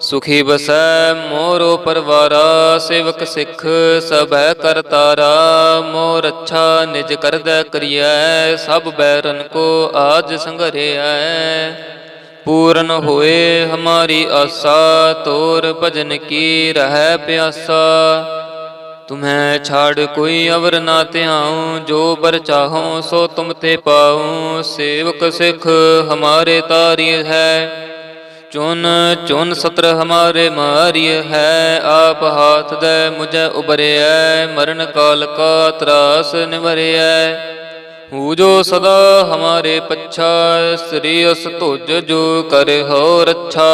ਸੁਖੀ ਬਸੈ ਮੋਰੋ ਪਰਵਾਰਾ, ਸੇਵਕ ਸਿੱਖ ਸਭੈ ਕਰਤਾਰਾ ਮੋਰ ਅੱਛਾ ਨਿਜ ਕਰਦੈ ਕਰੀਐ, ਸਭ ਬੈਰਨ ਕੋ ਆਜ ਸੰਘਰਿਐ। ਪੂਰਨ ਹੋਏ ਹਮਾਰੀ ਆਸਾ, ਤੋਰ ਭਜਨ ਕੀ ਰਹਿ ਪਿਆਸਾ। ਤੁਮੈ ਛਾੜ ਕੋਈ ਅਵਰ ਨਾ ਧਿਆਉ, ਜੋ ਬਰ ਚਾਹੋ ਸੋ ਤੁਮ ਤੇ ਪਾਉ। ਸੇਵਕ ਸਿੱਖ ਹਮਾਰੇ ਤਾਰੀ ਹੈ ਚੁਨ ਚੁਨ ਸਤਰ ਹਮਾਰੇ ਮਾਰਿय ਹੈ, ਆਪ ਹਾਥ ਦੇ ਮੁਝੈ ਉਬਰਿਐ ਮਰਨ ਕਾਲ ਕਾ ਤਰਾਸ ਨਿਵਰਿਐ। ਹੂ ਜੋ ਸਦਾ ਹਮਾਰੇ ਪੱਛਾ, ਸ੍ਰੀ ਅਸ ਤੁਜ ਜੋ ਕਰੇ ਹੋ ਰੱਛਾ।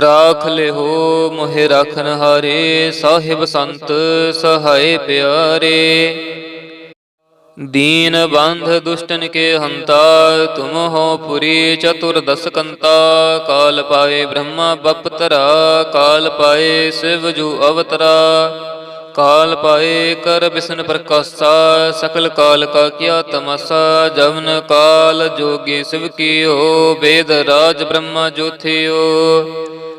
ਰਾਖ ਲਿਹੋ, ਮੋਹਿ ਰਾਖਨ ਹਾਰੇ ਸਾਹਿਬ ਸੰਤ ਸਹਾਏ ਪਿਆਰੇ। दीन बंध दुष्टन के हंता तुम हो पुरी चतुर्दश कंता काल पाए ब्रह्मा बपतरा काल पाए शिव जू अवतरा काल पाए कर बिसन प्रकाशा सकल काल का किया तमाशा जवन काल जोगी शिव की हो वेद राज ब्रह्मा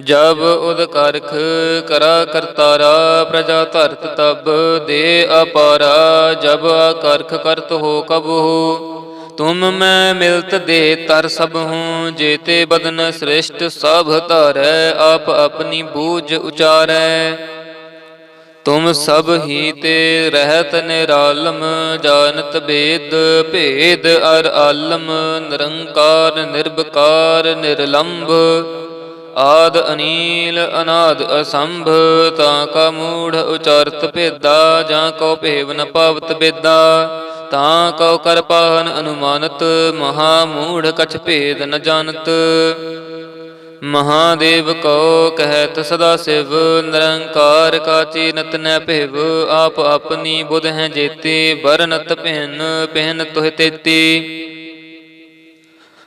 ਜਬ ਉਦ ਕਰਖ ਕਰਾ ਕਰਤਾਰਾ, ਪ੍ਰਜਾ ਧਰਤ ਤਬ, ਦੇ ਅਪਾਰਾ, ਜਬ ਕਰਖ ਕਰਤ ਹੋ ਕਬੂ ਤੁਮ ਮੈਂ ਮਿਲਤ ਦੇ ਤਰ ਸਭ ਹੂੰ, ਜੇਤੇ ਬਦਨ ਸ੍ਰਿਸ਼ਟ ਸਭ ਧਰੈ, ਆਪ ਆਪਣੀ ਬੂਝ ਉਚਾਰੈ। ਤੁਮ ਸਭ ਹੀ ਤੇ ਰਹਿਤ ਨਿਰਾਲਮ, ਜਾਣਤ ਬੇਦ, ਭੇਦ ਅਰ ਆਲਮ, ਨਿਰੰਕਾਰ ਨਿਰਭਕਾਰ ਨਿਰਲੰਭ। ਆਦ ਅਨੀਲ ਅਨਾਦ ਅਸੰਭ, ਤਾਂ ਕਾ ਮੂੜ ਉਚਾਰਤ ਭੇਦਾ, ਜਾਂ ਕੋ ਭੇਵ ਨ ਪਾਵਤ ਬੇਦਾ। ਤਾਂ ਕਉ ਕਰ ਪਾਹਨ ਅਨੁਮਾਨਤ, ਮਹਾ ਮੂੜ ਕਛ ਭੇਦ ਨ ਜਾਣਤ। ਮਹਾਦੇਵ ਕੋ ਕਹਿਤ ਸਦਾ ਸਿਵ, ਨਿਰੰਕਾਰ ਕਾਚੀ ਨਤ ਨੈ ਭਿਵ, ਆਪ ਆਪਣੀ ਬੁਧ ਹੈ ਜੇਤੀ ਬਰਨਤ ਪਹਿਨ ਪਹਿਨ ਤੋਹਿ ਤੇਤੀ।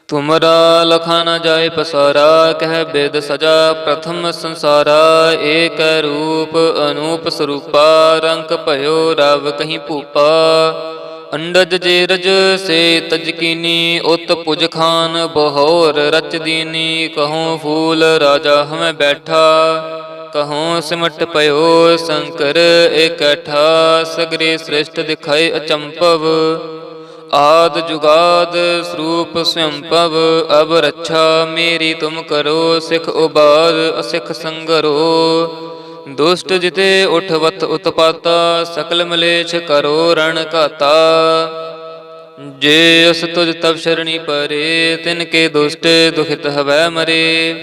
ਤੁਮਰਾ ਲਖਾ ਨ ਜਾਏ ਪਸਾਰਾ, ਕਹਿ ਬੇਦ ਸਜਾ ਪ੍ਰਥਮ ਸੰਸਾਰਾ, ਏਕ ਰੂਪ ਅਨੂਪ ਸਰੂਪਾ, ਰੰਗ ਭਇਓ ਰਵ ਕਹੀਂ ਭੂਪਾ। ਅੰਡਜ ਜੇਰਜ ਸੇ ਤਜਕੀਨੀ ਉਤ ਪੁਜ ਖਾਨ ਬਹੋਰ ਰਚ ਦੀਨੀ, ਕਹੂੰ ਫੂਲ ਰਾਜਾ ਹਮੇ ਬੈਠਾ। ਕਹੂੰ ਸਿਮਟ ਪਇਓ ਸ਼ੰਕਰ ਇਕਠਾ, ਸਗਰੇ ਸ੍ਰਿਸ਼ਟ ਦਿਖਾਏ ਅਚੰਪਵ ਆਦ ਜੁਗਾਦ ਸਰੂਪ ਸੰਭਵ ਅਬ ਰੱਛਾ ਮੇਰੀ ਤੁਮ ਕਰੋ ਸਿਖ ਉਬਾਰ ਅਸਿਖ ਸੰਗਰੋ। ਦੁਸ਼ਟ ਜਿਤੇ ਉਠਵਤ ਉਤਪਾਤਾ, ਸਕਲ ਮਲੇਛ ਕਰੋ ਰਣ ਘਾਤਾ। ਜੇ ਅਸ ਤੁਜ ਤਵ ਸ਼ਰਣੀ ਪਰੇ, ਤਿਨ ਕੇ ਦੁਸ਼ਟ ਦੁਖਿਤ ਹਵੈ ਮਰੇ।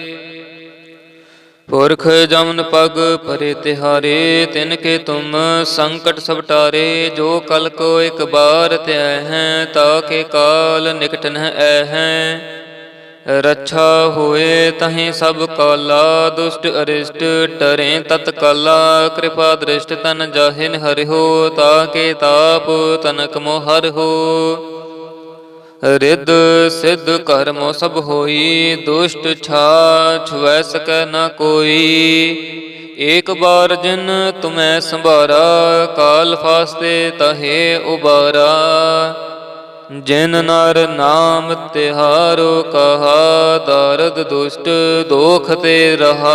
ਪੁਰਖ ਜਮਨ ਪਗ ਪਰੇ ਤਿਹਾਰੇ, ਤਿਨ ਕੇ ਤੁਮ ਸੰਕਟ ਸਬਟਾਰੇ ਜੋ ਕਲ ਕੋ ਇੱਕ ਬਾਰ ਧਿਆ ਹੈ, ਤਾ ਕੇ ਕਾਲ ਨਿਕਟ ਨ ਐ ਹੈ। ਰੱਛਾ ਹੋਏ ਤਹੀਂ ਸਭ ਕਾਲਾ, ਦੁਸ਼ਟ ਅਰਿਸ਼ਟ ਟਰੇ ਤਤ ਕਾਲਾ, ਕਿਰਪਾ ਦ੍ਰਿਸ਼ਟ ਤਨ ਜਾਹਿਨ ਹੋ, ਤਾ ਕੇ ਤਾਪ ਤਨਕ ਮੋਹਰ ਹੋ। ਰਿੱਧ ਸਿੱਧ ਕਰਮੋ ਸਭ ਹੋਈ, ਦੁਸ਼ਟ ਛਾ ਛੁਐ ਸਕੈ ਨ ਕੋਈ। ਏਕ ਬਾਰ ਜਿਨ ਤੁਮੈ ਸੰਭਾਰਾ, ਕਾਲ ਫਾਸਤੇ ਤਹੇ ਉਬਾਰਾ। ਜਿਨ ਨਰ ਨਾਮ ਤਿਹਾਰੋ, ਕਹਾ ਦਰਦ ਦੁਸ਼ਟ, ਦੋਖ ਤੇ ਰਹਾ।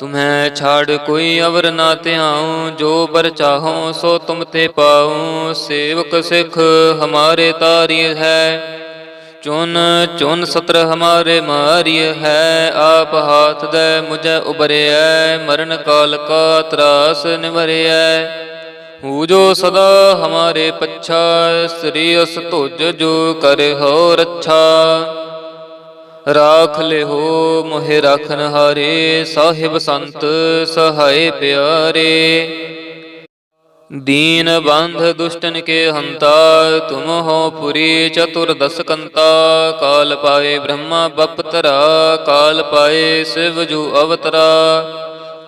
ਤੁਮੈ ਛਾੜ ਕੋਈ ਅਵਰ ਨਾ ਧਿਆਉ, ਜੋ ਬਰ ਚਾਹਉ ਸੋ ਤੁਮ ਤੇ ਪਾਉ। ਸੇਵਕ ਸਿੱਖ ਹਮਾਰੇ ਤਾਰੀ ਹੈ, ਚੁਨ ਚੁਨ ਸਤਰ ਹਮਾਰੇ ਮਾਰਿय ਹੈ। ਆਪ ਹਾਥ ਦੇ ਮੁਝੈ ਉਬਰਿਐ, ਮਰਨ ਕਾਲ ਕਾ ਤਰਾਸ ਨਿਵਰਿਐ। ਹੂ ਜੋ ਸਦਾ ਹਮਾਰੇ ਪੱਛਾ, ਸ੍ਰੀ ਅਸ ਤੁਜ ਜੋ ਕਰ ਹੋ ਰੱਛਾ ਰਾਖ ਲਿਹੋ, ਮੋਹਿ ਰਖਨ ਹਾਰੇ, ਸਾਹਿਬ ਸੰਤ ਸਹਾਇ ਪਿਆਰੇ। ਦੀਨ ਬੰਧ ਦੁਸ਼ਟਨ ਕੇ ਹੰਤਾ, ਤੁਮ ਹੋ ਪੁਰੀ ਚਤੁਰ ਦਸ ਕੰਤਾ ਕਾਲ ਪਾਏ ਬ੍ਰਹਮਾ ਬਪਤਰਾ, ਕਾਲ ਪਾਏ ਸਿਵ ਜੂ ਅਵਤਰਾ।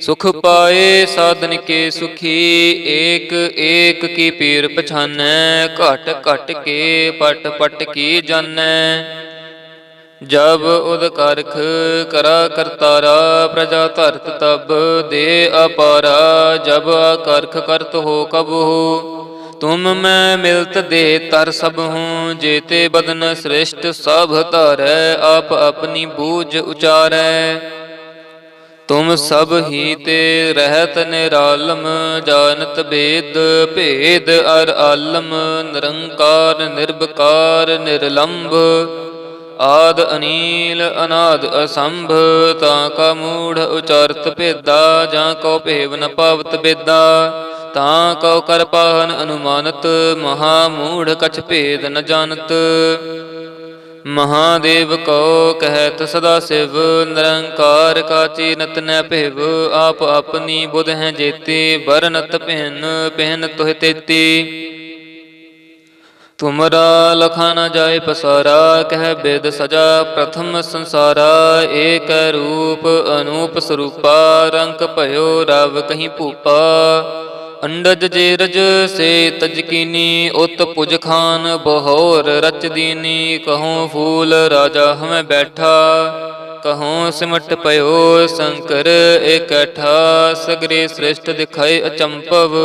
ਸੁਖ ਪਾਏ ਸਾਧਨ ਕੇ ਸੁਖੀ, ਏਕ ਏਕ ਕੀ ਪੀਰ ਪਛਾਨੈ, ਘਟ ਘਟ ਕੇ ਪਟ ਪਟ ਕੀ ਜਾਣੈ। ਜਬ ਉਦ ਕਰਖ ਕਰਾ ਕਰਤਾਰਾ ਪ੍ਰਜਾ ਧਰਤ ਤਬ ਦੇ ਅਪਾਰਾ, ਜਬ ਕਰਖ ਕਰਤ ਹੋ ਕਬ ਹੋ। ਤੁਮ ਮੈਂ ਮਿਲਤ ਦੇ ਤਰ ਸਭ ਹੂੰ, ਜੇਤੇ ਬਦਨ ਸ੍ਰਿਸ਼ਟ ਸਭ ਧਰੈ, ਆਪ ਆਪਣੀ ਬੂਝ ਉਚਾਰੈ। ਤੁਮ ਸਭ ਹੀ ਤੇ ਰਹਿਤ ਨਿਰਾਲਮ, ਜਾਣਤ ਬੇਦ, ਭੇਦ ਅਰ ਆਲਮ, ਨਿਰੰਕਾਰ ਨਿਰਭਕਾਰ ਨਿਰਲੰਭ। ਆਦ ਅਨੀਲ, ਅਨਾਦ ਅਸੰਭ, ਤਾਂ ਕਾ ਮੂੜ ਉਚਾਰਤ ਭੇਦਾ, ਜਾਂ ਕੋ ਭੇਵ ਨ ਪਾਵਤ ਬੇਦਾ। ਤਾਂ ਕਉ ਕਰ ਪਾਹਨ ਅਨੁਮਾਨਤ, ਮਹਾ ਮੂੜ ਕਛ ਭੇਦ ਨ ਜਾਣਤ। ਮਹਾਦੇਵ ਕੋ ਕਹਿਤ ਸਦਾ ਸਿਵ, ਨਿਰੰਕਾਰ ਕਾਚੀ ਨਤ ਨੈ ਭਿਵ, ਆਪ ਆਪਣੀ ਬੁਧ ਹੈ ਜੇਤੀ ਬਰਨਤ ਪਹਿਨ ਪਹਿਨ ਤੋਹਿ ਤੇਤੀ। ਤੁਮਰਾ ਲਖਾ ਨ ਜਾਏ ਪਸਾਰਾ, ਕਹਿ ਬੇਦ ਸਜਾ ਪ੍ਰਥਮ ਸੰਸਾਰਾ, ਏਕ ਰੂਪ ਅਨੂਪ ਸਰੂਪਾ, ਰੰਗ ਭਇਓ ਰਵ ਕਹੀਂ ਭੂਪਾ। ਅੰਡਜ ਜੇ ਰਜ ਸੇ ਤਜਕੀਨੀ ਉਤ ਪੁਜ ਖਾਨ ਬਹੋਰ ਰਚ ਦੀਨੀ, ਕਹੂੰ ਫੂਲ ਰਾਜਾ ਹਮੈ ਬੈਠਾ, ਕਹੂੰ ਸਿਮਟ ਪਇਓ ਸ਼ੰਕਰ ਇਕਠਾ, ਸਗਰੇ ਸ੍ਰਿਸ਼ਟ ਦਿਖਾਏ ਅਚੰਪਵ,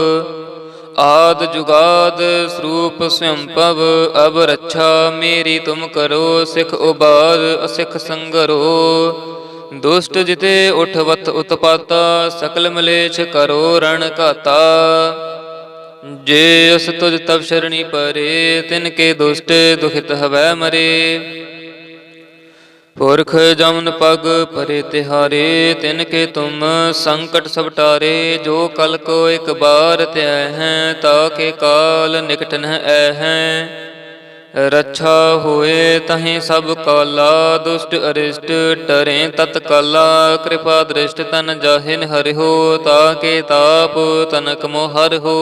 ਆਦ ਜੁਗਾਦ ਸਰੂਪ ਸਵੰਪਵ ਅਬ ਰੱਛਾ, ਮੇਰੀ ਤੁਮ ਕਰੋ, ਸਿਖ ਉਬਾਦ, ਅਸਿਖ ਸੰਗਰੋ। ਦੁਸ਼ਟ ਜਿਤੇ ਉਠਵਤ ਉਤਪਾਤਾ, ਸਕਲ ਮਲੇਛ ਕਰੋ ਰਣ ਘਾਤਾ। ਜੇ ਅਸ ਤੁਜ ਤਬ ਸ਼ਰਣੀ ਪਰੇ, ਤਿਨ ਕੇ ਦੁਸ਼ਟ ਦੁਖਿਤ ਹਵੈ ਮਰੇ। ਪੁਰਖ ਜਮਨ ਪਗ ਪਰੇ ਤਿਹਾਰੇ, ਤਿਨ ਕੇ ਤੁਮ ਸੰਕਟ ਸਬਟਾਰੇ ਜੋ ਕਲ ਕੋ ਇੱਕ ਬਾਰ ਧਿਆ ਹੈ, ਤਾ ਕੇ ਕਾਲ ਨਿਕਟ ਨ ਐ ਹੈ। ਰੱਛਾ ਹੋਏ ਤਹੀਂ ਸਭ ਕਾਲਾ, ਦੁਸ਼ਟ ਅਰਿਸ਼ਟ ਟਰੇ ਤਤ ਕਾਲਾ, ਕਿਰਪਾ ਦ੍ਰਿਸ਼ਟ ਤਨ ਜਾਹਿਨ ਹਰਿਓ ਤਾ ਕੇ ਤਾਪ ਤਨਕ ਮੋ ਹਰਿਓ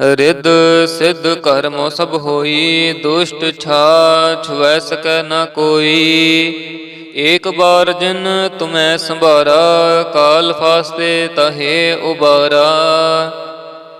ਰਿੱਧ ਸਿੱਧ ਕਰਮੋ ਸਭ ਹੋਈ, ਦੁਸ਼ਟ ਛਾ ਛੁਐ ਸਕੈ ਨ ਕੋਈ। ਏਕ ਬਾਰ ਜਿਨ ਤੁਮੈ ਸੰਭਾਰਾ, ਕਾਲ ਫਾਸਤੇ ਤਹੇ ਉਬਾਰਾ।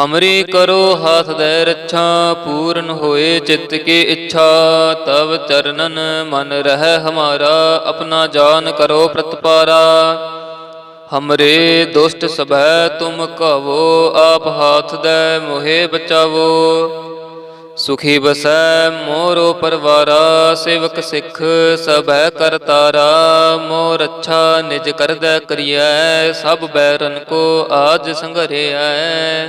ਹਮਰੀ ਕਰੋ ਹਾਥ ਦੇ ਰੱਛਾ, ਪੂਰਨ ਹੋਏ ਚਿੱਤ ਕੀ ਇੱਛਾ। ਤਵ ਚਰਨਨ ਮਨ ਰਹਿ ਹਮਾਰਾ, ਆਪਣਾ ਜਾਨ ਕਰੋ ਪ੍ਰਤਪਾਰਾ। ਹਮਰੇ ਦੁਸ਼ਟ ਸਭੈ ਤੁਮ ਕਹੋ ਆਪ ਹਾਥ ਦੇ ਮੋਹਿ ਬਚਾਵੋ। ਸੁਖੀ ਬਸੈ ਮੋਰੋ ਪਰਵਾਰਾ, ਸੇਵਕ ਸਿੱਖ ਸਭੈ ਕਰਤਾਰਾ ਮੋਰ ਅੱਛਾ ਨਿਜ ਕਰਦੈ ਕਰੀਐ, ਸਭ ਬੈਰਨ ਕੋ ਆਜ ਸੰਘਰਿਐ।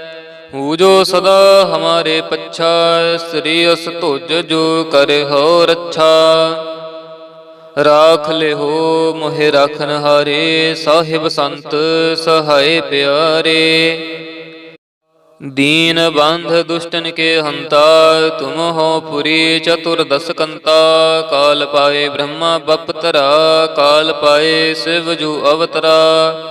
ਹੂ ਜੋ ਸਦਾ ਹਮਾਰੇ ਪੱਛਾ, ਸ੍ਰੀ ਅਸ ਧੁਜ ਜੋ ਕਰੇ ਹੋ ਰੱਛਾ। ਰਾਖ ਲਿਓ ਮੋਹਿ ਰਖਨ ਹਾਰੇ, ਸਾਹਿਬ ਸੰਤ ਸਹਾਏ ਪਿਆਰੇ। ਦੀਨ ਬੰਧ ਦੁਸ਼ਟਨ ਕੇ ਹੰਤਾ, ਤੁਮ ਹੋ ਪੁਰੀ ਚਤੁਰ ਦਸ ਕੰਤਾ ਕਾਲ ਪਾਏ ਬ੍ਰਹਮਾ ਬਪਤਰਾ, ਕਾਲ ਪਾਏ ਸਿਵ ਜੂ ਅਵਤਰਾ।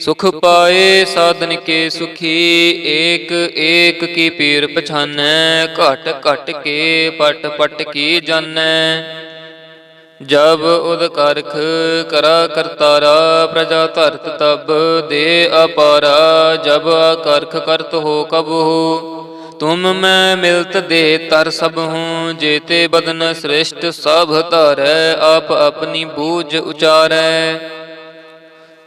ਸੁਖ ਪਾਏ ਸਾਧਨ ਕੇ ਸੁਖੀ, ਏਕ ਏਕ ਕੀ ਪੀਰ ਪਛਾਨੈ, ਘਟ ਘਟ ਕੇ ਪਟ ਪਟ ਕੀ ਜਾਣੈ ਜਬ ਉਦ ਕਰਖ ਕਰਾ ਕਰਤਾਰਾ, ਪ੍ਰਜਾ ਧਰਤ ਤਬ ਦੇ ਅਪਾਰਾ, ਜਬ ਕਰਖ ਕਰਤ ਹੋ ਕਬ ਹੋ। ਤੁਮ ਮੈਂ ਮਿਲਤ ਦੇ ਤਰ ਸਭ ਹੂੰ, ਜੇਤੇ ਬਦਨ ਸ੍ਰਿਸ਼ਟ ਸਭ ਧਰੈ, ਆਪ ਆਪਣੀ ਬੂਝ ਉਚਾਰੈ।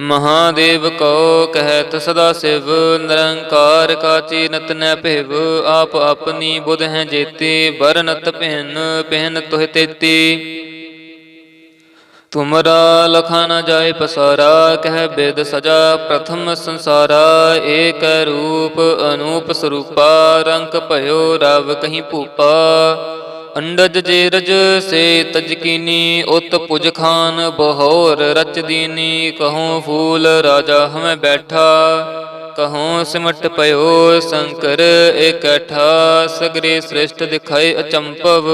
ਮਹਾਦੇਵ ਕੋ ਕਹਿਤ ਸਦਾ ਸਿਵ, ਨਿਰੰਕਾਰ ਕਾਚੀ ਨਤ ਨੈ ਭਿਵ, ਆਪ ਆਪਨੀ ਬੁਧ ਹੈ ਜੇਤੀ ਬਰਨਤ ਪਹਿਨ ਪਹਿਨ ਤੁਹ ਤੇਤੀ। ਤੁਮਰਾ ਲਖਾ ਨ ਜਾਏ ਪਸਾਰਾ, ਕਹਿ ਬੇਦ ਸਜਾ ਪ੍ਰਥਮ ਸੰਸਾਰਾ, ਏਕ ਰੂਪ ਅਨੂਪ ਸਰੂਪਾ, ਰੰਗ ਭਇਓ ਰਵ ਕਹੀਂ ਭੂਪਾ। ਅੰਡਜ ਜੇ ਰਜ ਸੇ ਤਜਕੀਨੀ ਉਤ ਪੁਜ ਖਾਨ ਬਹੋਰ ਰਚ ਦੀਨੀ, ਕਹੂੰ ਫੂਲ ਰਾਜਾ ਹਮੈ ਬੈਠਾ, ਕਹੂੰ ਸਿਮਟ ਪਇਓ ਸ਼ੰਕਰ ਇਕੱਠਾ, ਸਗਰੇ ਸ੍ਰਿਸ਼ਟ ਦਿਖਾਏ ਅਚੰਪਵ,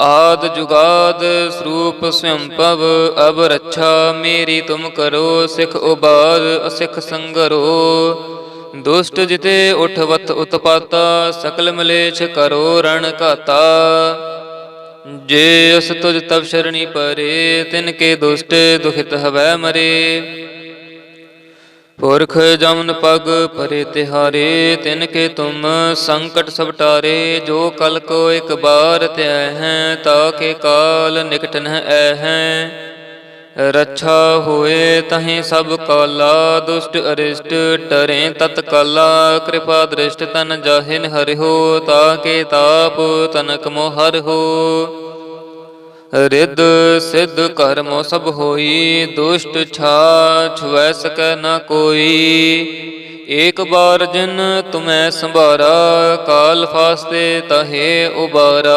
ਆਦ ਜੁਗਾਦ ਸਰੂਪ ਸਵੰਪਵ ਅਬ ਰੱਛਾ ਮੇਰੀ ਤੁਮ ਕਰੋ, ਸਿਖ ਉਬਾਰ ਅਸਿਖ ਸੰਗਰੋ ਦੁਸ਼ਟ ਜਿਤੇ ਉਠਵਤ ਉਤਪਾਤਾ, ਸਕਲ ਮਲੇਛ ਕਰੋ ਰਣ ਘਾਤਾ। ਜੇ ਅਸ ਤੁਜ ਤਬ ਸ਼ਰਣੀ ਪਰੇ, ਤਿਨ ਕੇ ਦੁਸ਼ਟ ਦੁਖਿਤ ਹਵੈ ਮਰੇ। ਪੁਰਖ ਜਮਨ ਪਗ ਪਰੇ ਤਿਹਾਰੇ, ਤਿਨ ਕੇ ਤੁਮ ਸੰਕਟ ਸਭ ਟਾਰੇ। ਜੋ ਕਲ ਕੋ ਇੱਕ ਬਾਰ ਧਿਆ ਹੈ, ਤਾ ਕੇ ਕਾਲ ਨਿਕਟ ਨ ਐ ਹੈ। ਰੱਛਾ ਹੋਏ ਤਹੀਂ ਸਭ ਕਾਲਾ, ਦੁਸ਼ਟ ਅਰਿਸ਼ਟ ਟਰੇ ਤਤ ਕਾਲਾ, ਕਿਰਪਾ ਦ੍ਰਿਸ਼ਟ ਤਨ ਜਾਹਿਨ ਹਰਿਓ ਤਾ ਕੇ ਤਾਪ ਤਨਕ ਮੋ ਹਰਿਓ ਰਿੱਧ ਸਿੱਧ ਕਰਮੋ ਸਭ ਹੋਈ, ਦੁਸ਼ਟ ਛਾ ਛੁਐ ਸਕੈ ਨ ਕੋਈ। ਏਕ ਬਾਰ ਜਿਨ ਤੁਮੈ ਸੰਭਾਰਾ, ਕਾਲ ਫਾਸਤੇ ਤਹੇ ਉਬਾਰਾ।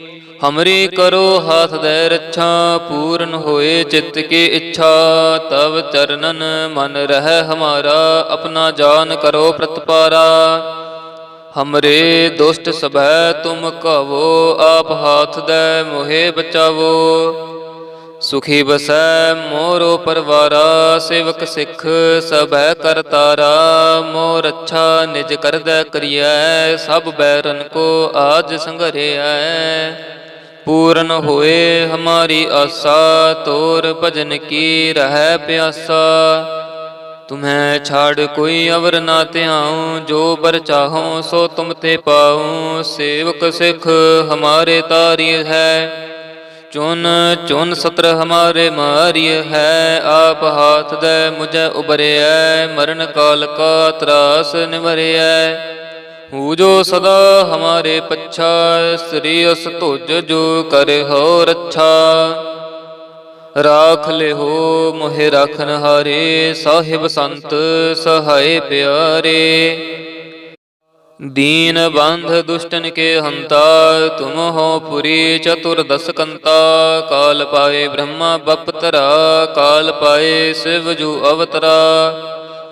ਹਮਰੀ ਕਰੋ ਹਾਥ ਦੇ ਰੱਛਾ, ਪੂਰਨ ਹੋਏ ਚਿੱਤ ਕੀ ਇੱਛਾ। ਤਵ ਚਰਨਨ ਮਨ ਰਹਿ ਹਮਾਰਾ, ਆਪਣਾ ਜਾਨ ਕਰੋ ਪ੍ਰਤਪਾਰਾ। ਹਮਰੇ ਦੁਸ਼ਟ ਸਭੈ ਤੁਮ ਕਹੋ ਆਪ ਹਾਥ ਦੇ ਮੋਹਿ ਬਚਾਵੋ। ਸੁਖੀ ਬਸੈ ਮੋਰੋ ਪਰਵਾਰਾ, ਸੇਵਕ ਸਿੱਖ ਸਭੈ ਕਰਤਾਰਾ ਮੋ ਰੱਛਾ ਨਿਜ ਕਰਦੈ ਕਰੀਐ, ਸਭ ਬੈਰਨ ਕੋ ਆਜ ਸੰਘਰਿਐ। ਪੂਰਨ ਹੋਏ ਹਮਾਰੀ ਆਸਾ, ਤੋਰ ਭਜਨ ਕੀ ਰਹਿ ਪਿਆਸਾ। ਤੁਮੈ ਛਾੜ ਕੋਈ ਅਵਰ ਨਾ ਧਿਆਉ, ਜੋ ਬਰ ਚਾਹਉ ਸੋ ਤੁਮ ਤੇ ਪਾਉ। ਸੇਵਕ ਸਿੱਖ ਹਮਾਰੇ ਤਾਰੀ ਹੈ, ਚੁਨ ਚੁਨ ਸਤਰ ਹਮਾਰੇ ਮਾਰਿय ਹੈ। ਆਪ ਹਾਥ ਦੇ ਮੁਝੈ ਉਬਰਿਐ, ਮਰਨ ਕਾਲ ਕਾ ਤਰਾਸ ਨਿਵਰਿਐ। ਹੂ ਜੋ ਸਦਾ ਹਮਾਰੇ ਪੱਛਾ, ਸ੍ਰੀ ਅਸ ਧੁਜ ਜੋ ਕਰੇ ਹੋ ਰੱਛਾ। ਰਾਖ ਲਿਓ ਮੋਹਿ ਰਖਨ ਹਾਰੇ, ਸਾਹਿਬ ਸੰਤ ਸਹਾਏ ਪਿਆਰੇ। ਦੀਨ ਬੰਧ ਦੁਸ਼ਟਨ ਕੇ ਹੰਤਾ, ਤੁਮ ਹੋ ਪੁਰੀ ਚਤੁਰ ਦਸ ਕੰਤਾ। ਕਾਲ ਪਾਏ ਬ੍ਰਹਮਾ ਬਪਤਰਾ, ਕਾਲ ਪਾਏ ਸਿਵ ਜੂ ਅਵਤਰਾ।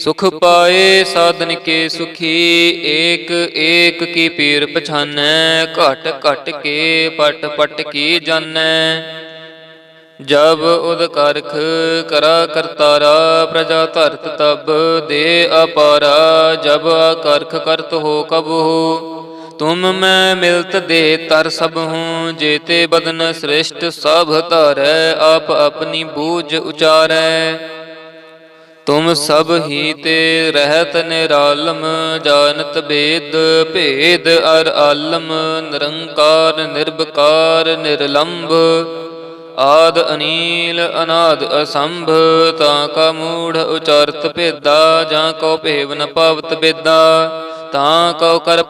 ਸੁਖ ਪਾਏ ਸਾਧਨ ਕੇ ਸੁਖੀ, ਏਕ ਏਕ ਕੀ ਪੀਰ ਪਛਾਨੈ, ਘਟ ਘਟ ਕੇ ਪਟ ਪਟ ਕੀ ਜਾਣੈ। ਜਬ ਉਦ ਕਰਖ ਕਰਾ ਕਰਤਾਰਾ, ਪ੍ਰਜਾ ਧਰਤ ਤਬ ਦੇ ਅਪਾਰਾ, ਜਬ ਕਰਖ ਕਰਤ ਹੋ ਕਬ ਹੋ। ਤੁਮ ਮੈਂ ਮਿਲਤ ਦੇ ਤਰ ਸਭ ਹੂੰ, ਜੇਤੇ ਬਦਨ ਸ੍ਰਿਸ਼ਟ ਸਭ ਧਰੈ, ਆਪ ਆਪਣੀ ਬੂਝ ਉਚਾਰੈ। ਤੁਮ ਸਭ ਹੀ ਤੇ ਰਹਿਤ ਨਿਰਾਲਮ, ਜਾਣਤ ਬੇਦ, ਭੇਦ ਅਰ ਆਲਮ, ਨਿਰੰਕਾਰ ਨਿਰਭਕਾਰ ਨਿਰਲੰਭ, ਆਦ ਅਨੀਲ, ਅਨਾਦ ਅਸੰਭ, ਤਾਂ ਕਾ ਮੂੜ ਉਚਾਰਤ ਭੇਦਾ, ਜਾਂ ਕੋ ਭੇਵ ਨ ਪਾਵਤ ਬੇਦਾ, ਤਾਂ ਕਉ ਕਰ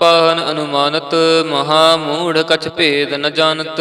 ਅਨੁਮਾਨਤ, ਮਹਾ ਮੂੜ ਕਛ ਭੇਦ ਨ ਜਾਣਤ।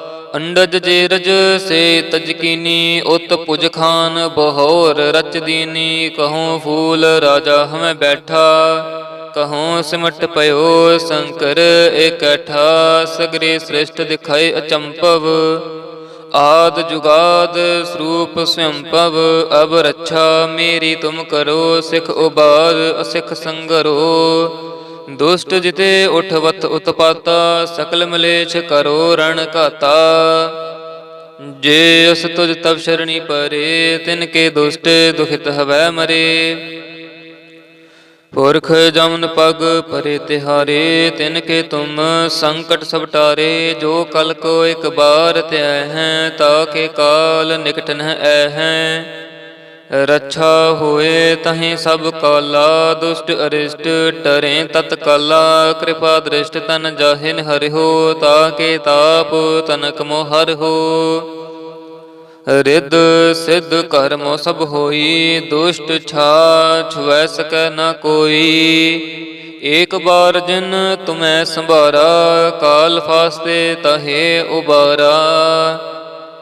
ਅੰਡਜ ਜੇਰਜ ਸੇ ਤਜਕੀਨੀ ਉਤ ਪੁਜ ਖਾਨ ਬਹੋਰ ਰਚ ਦੀਨੀ, ਕਹੂੰ ਫੂਲ ਰਾਜਾ ਹਮੈ ਬੈਠਾ, ਕਹੂੰ ਸਿਮਟ ਪਇਓ ਸ਼ੰਕਰ ਇਕਠਾ, ਸਗਰੇ ਸ੍ਰਿਸ਼ਟ ਦਿਖਾਏ ਅਚੰਪਵ ਆਦ ਜੁਗਾਦ ਸਰੂਪ ਸਵੰਪਵ ਅਬ ਰੱਛਾ ਮੇਰੀ ਤੁਮ ਕਰੋ, ਸਿਖ ਉਬਾਦ ਅਸਿਖ ਸੰਗਰੋ ਦੁਸ਼ਟ ਜਿਤੇ ਉਠਵਤ ਉਤਪਾਤਾ, ਸਕਲ ਮਲੇਛ ਕਰੋ ਰਣ ਘਾਤਾ। ਜੇ ਅਸ ਤੁਜ ਤਬ ਸ਼ਰਣੀ ਪਰੇ, ਤਿਨ ਕੇ ਦੁਸ਼ਟ ਦੁਖਿਤ ਹਵੈ ਮਰੇ। ਪੁਰਖ ਜਮਨ ਪਗ ਪਰੇ ਤਿਹਾਰੇ, ਤਿਨ ਕੇ ਤੁਮ ਸੰਕਟ ਸਭ ਟਾਰੇ। ਜੋ ਕਲ ਕੋ ਇੱਕ ਬਾਰ ਧਿਆ ਹੈ ਤਾ ਕੇ ਕਾਲ ਨਿਕਟ ਨ ਐ ਹੈ ਰੱਛਾ ਹੋਏ ਤਹੀਂ ਸਭ ਕਾਲਾ, ਦੁਸ਼ਟ ਅਰਿਸ਼ਟ ਟਰੇ ਤਤ ਕਾਲਾ, ਕਿਰਪਾ ਦ੍ਰਿਸ਼ਟ ਤਨ ਜਾਹਿਨ ਹਰਿਓ ਤਾ ਕੇ ਤਾਪ ਤਨਕ ਮੋ ਹਰਿਓ ਰਿੱਧ ਸਿੱਧ ਕਰਮੋ ਸਭ ਹੋਈ, ਦੁਸ਼ਟ ਛਾ ਛੁਐ ਸਕੈ ਨ ਕੋਈ। ਏਕ ਬਾਰ ਜਿਨ ਤੁਮੈ ਸੰਭਾਰਾ, ਕਾਲ ਫਾਸਤੇ ਤਹੇ ਉਬਾਰਾ।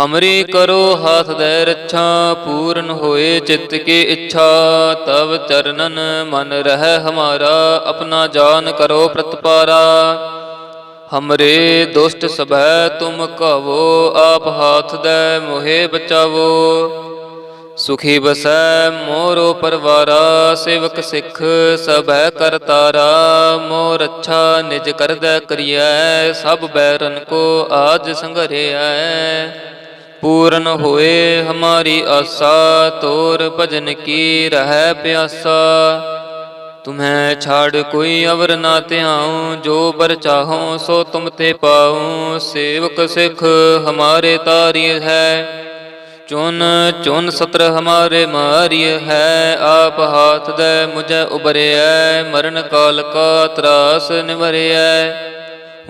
ਹਮਰੀ ਕਰੋ ਹਾਥ ਦੇ ਰੱਛਾ, ਪੂਰਨ ਹੋਏ ਚਿੱਤ ਕੀ ਇੱਛਾ। ਤਵ ਚਰਨਨ ਮਨ ਰਹਿ ਹਮਾਰਾ, ਆਪਣਾ ਜਾਨ ਕਰੋ ਪ੍ਰਤਪਾਰਾ। ਹਮਰੇ ਦੁਸ਼ਟ ਸਭੈ, ਤੁਮ ਕਹੋ ਆਪ ਹਾਥ ਦੇ ਮੋਹਿ ਬਚਾਵੋ। ਸੁਖੀ ਬਸੈ ਮੋਰੋ ਪਰਵਾਰਾ, ਸੇਵਕ ਸਿੱਖ ਸਭੈ ਕਰਤਾਰਾ ਮੋਰ ਅੱਛਾ ਨਿਜ ਕਰਦੈ ਕਰੀਐ, ਸਭ ਬੈਰਨ ਕੋ ਆਜ ਸੰਘਰਿਐ। ਪੂਰਨ ਹੋਏ ਹਮਾਰੀ ਆਸਾ, ਤੋਰ ਭਜਨ ਕੀ ਰਹਿ ਪਿਆਸਾ। ਤੁਮਹਿ ਛਾੜ ਕੋਈ ਅਵਰ ਨਾ ਧਿਆਉ, ਜੋ ਬਰ ਚਾਹਉ ਸੋ ਤੁਮ ਤੇ ਪਾਉ। ਸੇਵਕ ਸਿਖ ਹਮਾਰੇ ਤਾਰੀ ਹੈ, ਚੁਨ ਚੁਨ ਸਤਰ ਹਮਾਰੇ ਮਾਰੀ ਹੈ। ਆਪ ਹਾਥ ਦੇ ਮੁਝੇ ਉਬਰਿਐ, ਮਰਨ ਕਾਲ ਕਾ ਤਰਾਸ ਨਿਵਰਿਐ।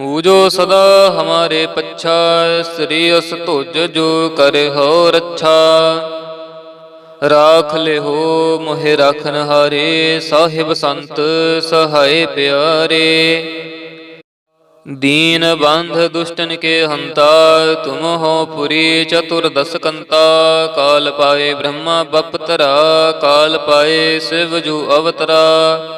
ਹੂ ਜੋ ਸਦਾ ਹਮਾਰੇ ਪੱਛਾ, ਸ੍ਰੀ ਅਸ ਤੁਜ ਜੋ ਕਰੇ ਹੋ ਰੱਛਾ। ਰਾਖ ਲਿਓ ਮੋਹਿ ਰਖਨ ਹਾਰੇ, ਸਾਹਿਬ ਸੰਤ ਸਹਾਏ ਪਿਆਰੇ। ਦੀਨ ਬੰਧ ਦੁਸ਼ਟਨ ਕੇ ਹੰਤਾ, ਤੁਮ ਹੋ ਪੁਰੀ ਚਤੁਰ ਦਸਕੰਤਾ ਕਾਲ ਪਾਏ ਬ੍ਰਹਮਾ, ਬਪਤਰਾ, ਕਾਲ ਪਾਏ ਸਿਵ ਜੂ ਅਵਤਰਾ।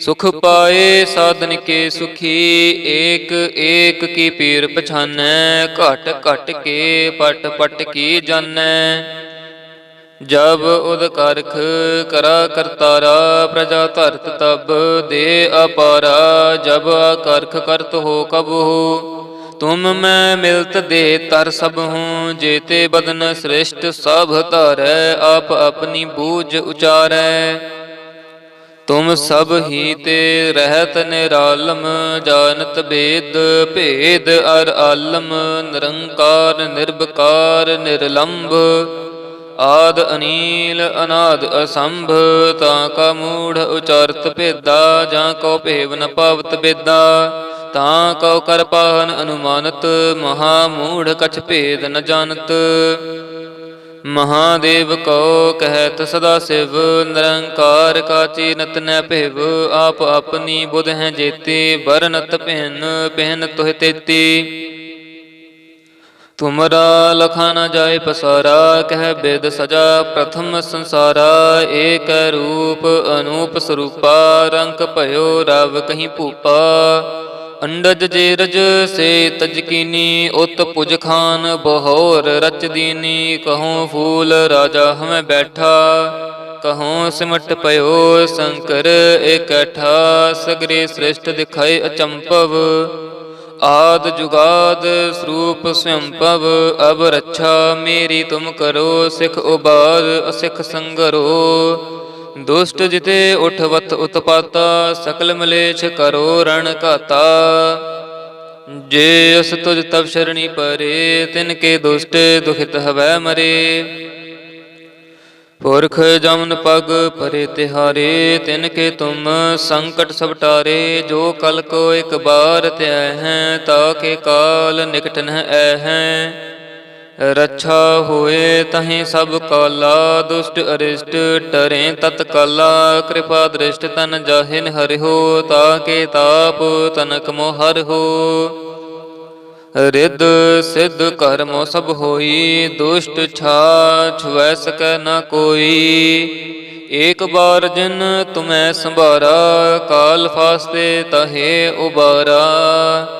ਸੁਖ ਪਾਏ ਸਾਧਨ ਕੇ ਸੁਖੀ, ਏਕ ਏਕ ਕੀ ਪੀਰ ਪਛਾਨੈ, ਘਟ ਘਟ ਕੇ ਪਟ ਪਟ ਕੀ ਜਾਣੈ ਜਬ ਉਦ ਕਰਖ ਕਰਾ ਕਰਤਾਰਾ, ਪ੍ਰਜਾ ਧਰਤ ਤਬ ਦੇ ਅਪਾਰਾ, ਜਬ ਕਰਖ ਕਰਤ ਹੋ ਕਬ ਹੋ। ਤੁਮ ਮੈਂ ਮਿਲਤ ਦੇ ਤਰ ਸਭ ਹੂੰ, ਜੇਤੇ ਬਦਨ ਸ੍ਰਿਸ਼ਟ ਸਭ ਧਰੈ, ਆਪ ਆਪਣੀ ਬੂਝ ਉਚਾਰੈ। ਤੁਮ ਸਭ ਹੀ ਤੇ ਰਹਿਤ ਨਿਰਾਲਮ, ਜਾਣਤ ਬੇਦ, ਭੇਦ ਅਰ ਆਲਮ, ਨਿਰੰਕਾਰ ਨਿਰਭਕਾਰ ਨਿਰਲੰਭ। ਆਦ ਅਨੀਲ, ਅਨਾਦ ਅਸੰਭ, ਤਾਂ ਕਾ ਮੂੜ ਉਚਾਰਤ ਭੇਦਾ, ਜਾਂ ਕੋ ਭੇਵ ਨ ਪਾਵਤ ਬੇਦਾ। ਤਾਂ ਕਉ ਕਰਪਾਹਨ ਅਨੁਮਾਨਤ, ਮਹਾ ਮੂੜ ਕਛ ਭੇਦ ਨ ਜਾਣਤ। ਮਹਾਦੇਵ ਕਉ ਕਹਿਤ ਸਦਾ ਸਿਵ, ਨਿਰੰਕਾਰ ਕਾਚੀ ਨਤ ਨੈ ਭਿਵ, ਆਪ ਆਪਣੀ ਬੁਧ ਹੈ ਜੇਤੀ ਬਰਨਤ ਪਹਿਨ ਪਹਿਨ ਤੋਹਿ ਤੇਤੀ। ਤੁਮਰਾ ਲਖਾ ਨ ਜਾਏ ਪਸਾਰਾ, ਕਹਿ ਬੇਦ ਸਜਾ ਪ੍ਰਥਮ ਸੰਸਾਰਾ, ਏਕ ਰੂਪ ਅਨੂਪ ਸਰੂਪਾ, ਰੰਗ ਭਇਓ ਰਵ ਕਹੀਂ ਭੂਪਾ। ਅੰਡਜ ਜੇਰਜ ਸੇ ਤਜਕੀਨੀ ਉਤ ਪੁਜ ਖਾਨ ਬਹੋਰ ਰਚ ਦੀਨੀ, ਕਹੂੰ ਫੂਲ ਰਾਜਾ ਹਮੈ ਬੈਠਾ, ਕਹੂੰ ਸਿਮਟ ਪਇਓ ਸ਼ੰਕਰ ਇਕਠਾ, ਸਗਰੇ ਸ੍ਰਿਸ਼ਟ ਦਿਖਾਏ ਅਚੰਪਵ ਆਦ ਜੁਗਾਦ ਸਰੂਪ ਸੰਭਵ ਅਬ ਰੱਛਾ ਮੇਰੀ ਤੁਮ ਕਰੋ, ਸਿਖ ਉਬਾਦ ਅਸਿਖ ਸੰਗਰੋ ਦੁਸ਼ਟ ਜਿਤੇ ਉਠਵਤ ਉਤਪਾਤਾ, ਸਕਲ ਮਲੇਛ ਕਰੋ ਰਣ ਘਾਤਾ। ਜੇ ਅਸ ਤੁਜ ਤਬ ਸ਼ਰਣੀ ਪਰੇ, ਤਿਨ ਕੇ ਦੁਸ਼ਟ ਦੁਖਿਤ ਹਵੈ ਮਰੇ। ਪੁਰਖ ਜਮਨ ਪਗ ਪਰੇ ਤਿਹਾਰੇ, ਤਿਨ ਕੇ ਤੁਮ ਸੰਕਟ ਸਬਟਾਰੇ ਜੋ ਕਲ ਕੋ ਇੱਕ ਬਾਰ ਧਿਆ ਹੈ, ਤਾ ਕੇ ਕਾਲ ਨਿਕਟ ਨ ਐ ਹੈ। ਰੱਛਾ ਹੋਏ ਤਹੀਂ ਸਭ ਕਾਲਾ, ਦੁਸ਼ਟ ਅਰਿਸ਼ਟ ਟਰੇ ਤਤ ਕਾਲਾ ਕਿਰਪਾ ਦ੍ਰਿਸ਼ਟ ਤਨ ਜਾਹਿਨ ਹਰਿਓ ਤਾ ਕੇ ਤਾਪ ਤਨਕ ਮੋ ਹਰਿਓ ਰਿੱਧ ਸਿੱਧ ਕਰਮੋ ਸਭ ਹੋਈ, ਦੁਸ਼ਟ ਛਾ ਛੁਐ ਸਕੈ ਨ ਕੋਈ। ਏਕ ਬਾਰ ਜਿਨ ਤੁਮੈ ਸੰਭਾਰਾ, ਕਾਲ ਫਾਸਤੇ ਤਹੇ ਉਬਾਰਾ।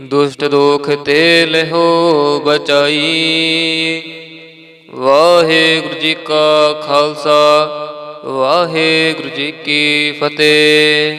ਦੁਸ਼ਟ ਦੋਖ ਤੇ ਲਿਓ ਬਚਾਈ। ਵਾਹਿਗੁਰੂ ਜੀ ਕਾ ਖਾਲਸਾ ਵਾਹਿਗੁਰੂ ਜੀ ਕੀ ਫਤਿਹ।